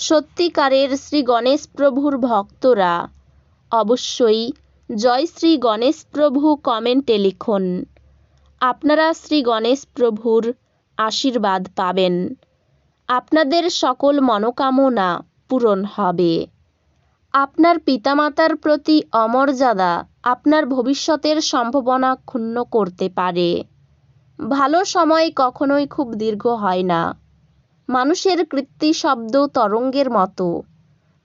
সত্যিকারের শ্রী গণেশ প্রভুর ভক্তরা। অবশ্যই জয় শ্রী গণেশ প্রভু কমেন্টে লিখুন। আপনারা শ্রী গণেশ প্রভুর আশীর্বাদ পাবেন। আপনাদের সকল মনোকামনা পূরণ হবে। আপনার পিতামাতার প্রতি অমর্যাদা আপনার ভবিষ্যতের সম্ভাবনা ক্ষুণ্ণ করতে পারে। ভালো সময় কখনোই খুব দীর্ঘ হয় না। মানুষের কৃত্তি শব্দ তরঙ্গের মতো,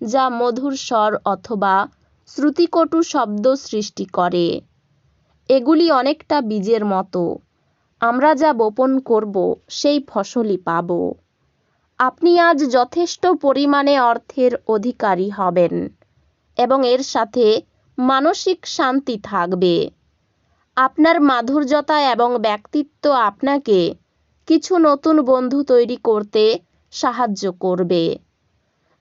যা মধুর স্বর অথবা শ্রুতিকটু শব্দ সৃষ্টি করে। এগুলি অনেকটা বীজের মতো। আমরা যা বপন করব, সেই ফসলই পাব। আপনি আজ যথেষ্ট পরিমাণে অর্থের অধিকারী হবেন এবং এর সাথে মানসিক শান্তি থাকবে। আপনার মাধুর্যতা এবং ব্যক্তিত্ব আপনাকে কিছু নতুন বন্ধু তৈরি করতে সাহায্য করবে।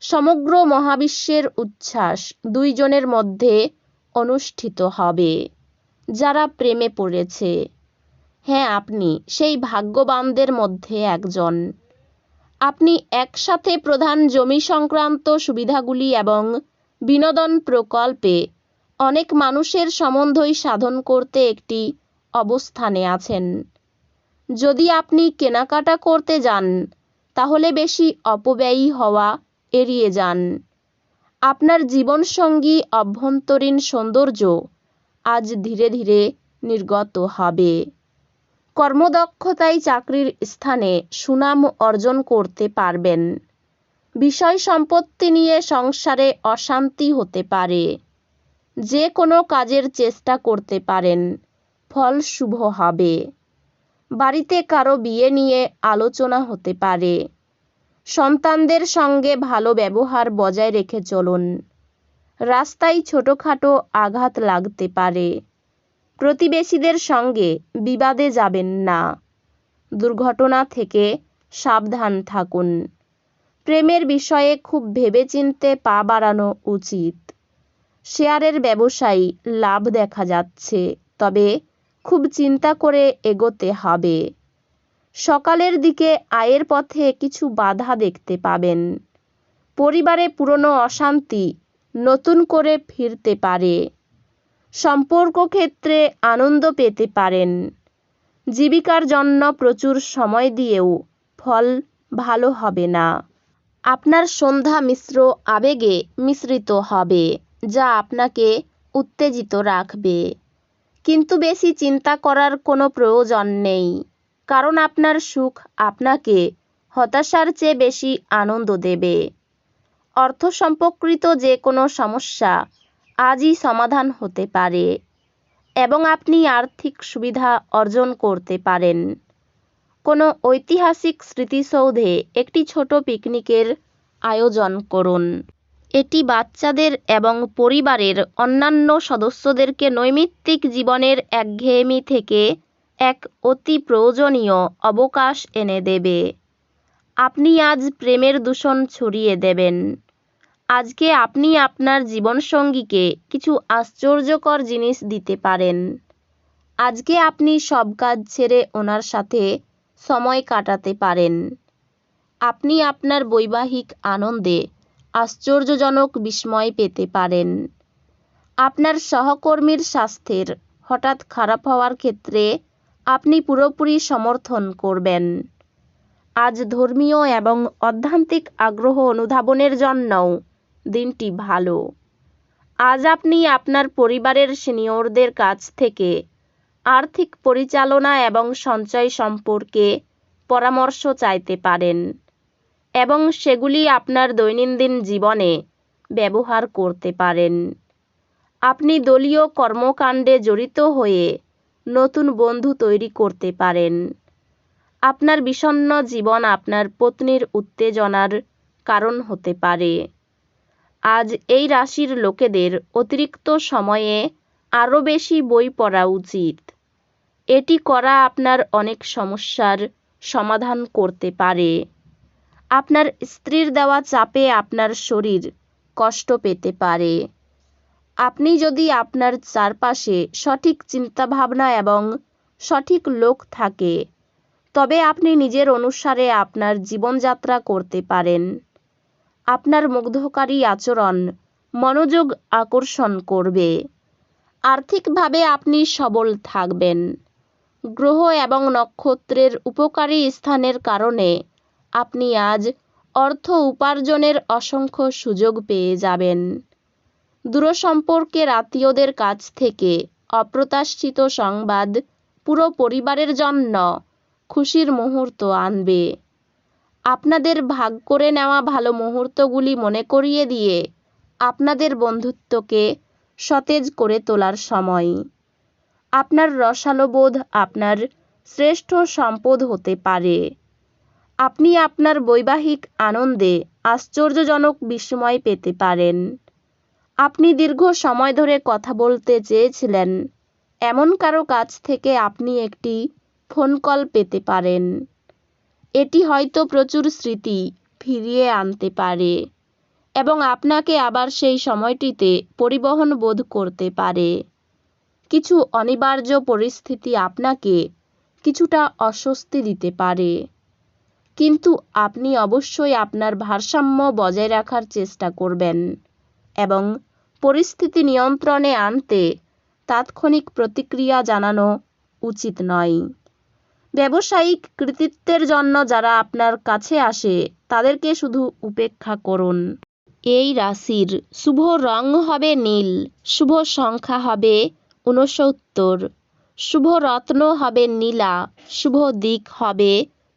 সমগ্র মহাবিশ্বের উচ্ছ্বাস দুইজনের মধ্যে অনুষ্ঠিত হবে। যারা প্রেমে পড়েছে। হ্যাঁ আপনি সেই ভাগ্যবানদের মধ্যে একজন। আপনি একসাথে প্রধান জমি সংক্রান্ত সুবিধাগুলি এবং বিনোদন প্রকল্পে অনেক মানুষের সম্বন্ধই সাধন করতে একটি অবস্থানে আছেন। যদি আপনি কেনাকাটা করতে যান, তাহলে বেশি অপব্যয়ী হওয়া এড়িয়ে যান। আপনার জীবনসঙ্গী অভ্যন্তরীণ সৌন্দর্য আজ ধীরে ধীরে নির্গত হবে। কর্মদক্ষতায় চাকরির স্থানে সুনাম অর্জন করতে পারবেন। বিষয় সম্পত্তি নিয়ে সংসারে অশান্তি হতে পারে। যে কোনো কাজের চেষ্টা করতে পারেন, ফল শুভ হবে। বাড়িতে কারও বিয়ে নিয়ে আলোচনা হতে পারে। সন্তানদের সঙ্গে ভালো ব্যবহার বজায় রেখে চলুন। রাস্তায় ছোটোখাটো আঘাত লাগতে পারে। প্রতিবেশীদের সঙ্গে বিবাদে যাবেন না। দুর্ঘটনা থেকে সাবধান থাকুন। প্রেমের বিষয়ে খুব ভেবেচিন্তে পা বাড়ানো উচিত। শেয়ারের ব্যবসায়ী লাভ দেখা যাচ্ছে, তবে খুব চিন্তা করে এগোতে হবে। সকালের দিকে আয়ের পথে কিছু বাধা দেখতে পাবেন। পরিবারে পুরনো অশান্তি নতুন করে ফিরতে পারে। সম্পর্ক ক্ষেত্রে আনন্দ পেতে পারেন। জীবিকার জন্য প্রচুর সময় দিয়েও ফল ভালো হবে না। আপনার সন্ধ্যা মিশ্র আবেগে মিশ্রিত হবে, যা আপনাকে উত্তেজিত রাখবে। কিন্তু বেশি চিন্তা করার কোনো প্রয়োজন নেই। কারণ আপনার সুখ আপনাকে হতাশার চেয়ে বেশি আনন্দ দেবে। অর্থ সম্পর্কিত যে কোনো সমস্যা আজই সমাধান হতে পারে এবং আপনি আর্থিক সুবিধা অর্জন করতে পারেন। কোনো ঐতিহাসিক স্মৃতিসৌধে একটি ছোট পিকনিকের আয়োজন করুন। এটি বাচ্চাদের এবং পরিবারের অন্যান্য সদস্যদেরকে নৈমিত্তিক জীবনের একঘেয়েমি থেকে এক অতি প্রয়োজনীয় অবকাশ এনে দেবে। আপনি আজ প্রেমের দূষণ ছড়িয়ে দেবেন। আজকে আপনি আপনার জীবনসঙ্গীকে কিছু আশ্চর্যকর জিনিস দিতে পারেন। আজকে আপনি সব কাজ ছেড়ে ওনার সাথে সময় কাটাতে পারেন। আপনি আপনার বৈবাহিক আনন্দে আশ্চর্যজনক বিস্ময় পেতে পারেন। আপনার সহকর্মীর স্বাস্থ্যের হঠাৎ খারাপ হওয়ার ক্ষেত্রে আপনি পুরোপুরি সমর্থন করবেন। আজ ধর্মীয় এবং অধ্যান্তিক আগ্রহ অনুধাবনের জন্যও দিনটি ভালো। আজ আপনি আপনার পরিবারের সিনিয়রদের কাছ থেকে আর্থিক পরিচালনা এবং সঞ্চয় সম্পর্কে পরামর্শ চাইতে পারেন। এবং সেগুলি আপনার দৈনন্দিন জীবনে ব্যবহার করতে পারেন। আপনি দলীয় কর্মকাণ্ডে জড়িত হয়ে নতুন বন্ধু তৈরি করতে পারেন। আপনার বিষণ্ণ জীবন আপনার পত্নীর উত্তেজনার কারণ হতে পারে। আজ এই রাশির লোকেদের অতিরিক্ত সময়ে আরও বেশি বই পড়া উচিত। এটি করা আপনার অনেক সমস্যার সমাধান করতে পারে। আপনার স্ত্রীর দেওয়া চাপে আপনার শরীর কষ্ট পেতে পারে। আপনি যদি আপনার চারপাশে সঠিক চিন্তাভাবনা এবং সঠিক লোক থাকে, তবে আপনি নিজের অনুসারে আপনার জীবনযাত্রা করতে পারেন। আপনার মুগ্ধকারী আচরণ মনোযোগ আকর্ষণ করবে। আর্থিকভাবে আপনি সবল থাকবেন। গ্রহ এবং নক্ষত্রের উপকারী স্থানের কারণে আপনি আজ অর্থ উপার্জনের অসংখ্য সুযোগ পেয়ে যাবেন। দূরসম্পর্কের আত্মীয়দের কাছ থেকে অপ্রত্যাশিত সংবাদ পুরো পরিবারের জন্য খুশির মুহূর্ত আনবে। আপনাদের ভাগ করে নেওয়া ভালো মুহূর্তগুলি মনে করিয়ে দিয়ে আপনাদের বন্ধুত্বকে সতেজ করে তোলার সময়। আপনার রসালোবোধ আপনার শ্রেষ্ঠ সম্পদ হতে পারে। আপনি আপনার বৈবাহিক আনন্দে আশ্চর্যজনক বিস্ময় পেতে পারেন। আপনি দীর্ঘ সময় ধরে কথা বলতে চেয়েছিলেন। এমন কারও কাছ থেকে আপনি একটি ফোন কল পেতে পারেন। এটি হয়তো প্রচুর স্মৃতি ফিরিয়ে আনতে পারে এবং আপনাকে আবার সেই সময়টিতে পরিবহন বোধ করতে পারে। কিছু অনিবার্য পরিস্থিতি আপনাকে কিছুটা অস্বস্তি দিতে পারে। কিন্তু আপনি অবশ্যই আপনার ভারসাম্য বজায় রাখার চেষ্টা করবেন এবং পরিস্থিতি নিয়ন্ত্রণে আনতে তাৎক্ষণিক প্রতিক্রিয়া জানানো উচিত নয়। ব্যবসায়িক কৃতিত্বের জন্য যারা আপনার কাছে আসে, তাদেরকে শুধু উপেক্ষা করুন। এই রাশির শুভ রং হবে নীল, শুভ সংখ্যা হবে ঊনসত্তর, শুভ রত্ন হবে নীলা, শুভ দিক হবে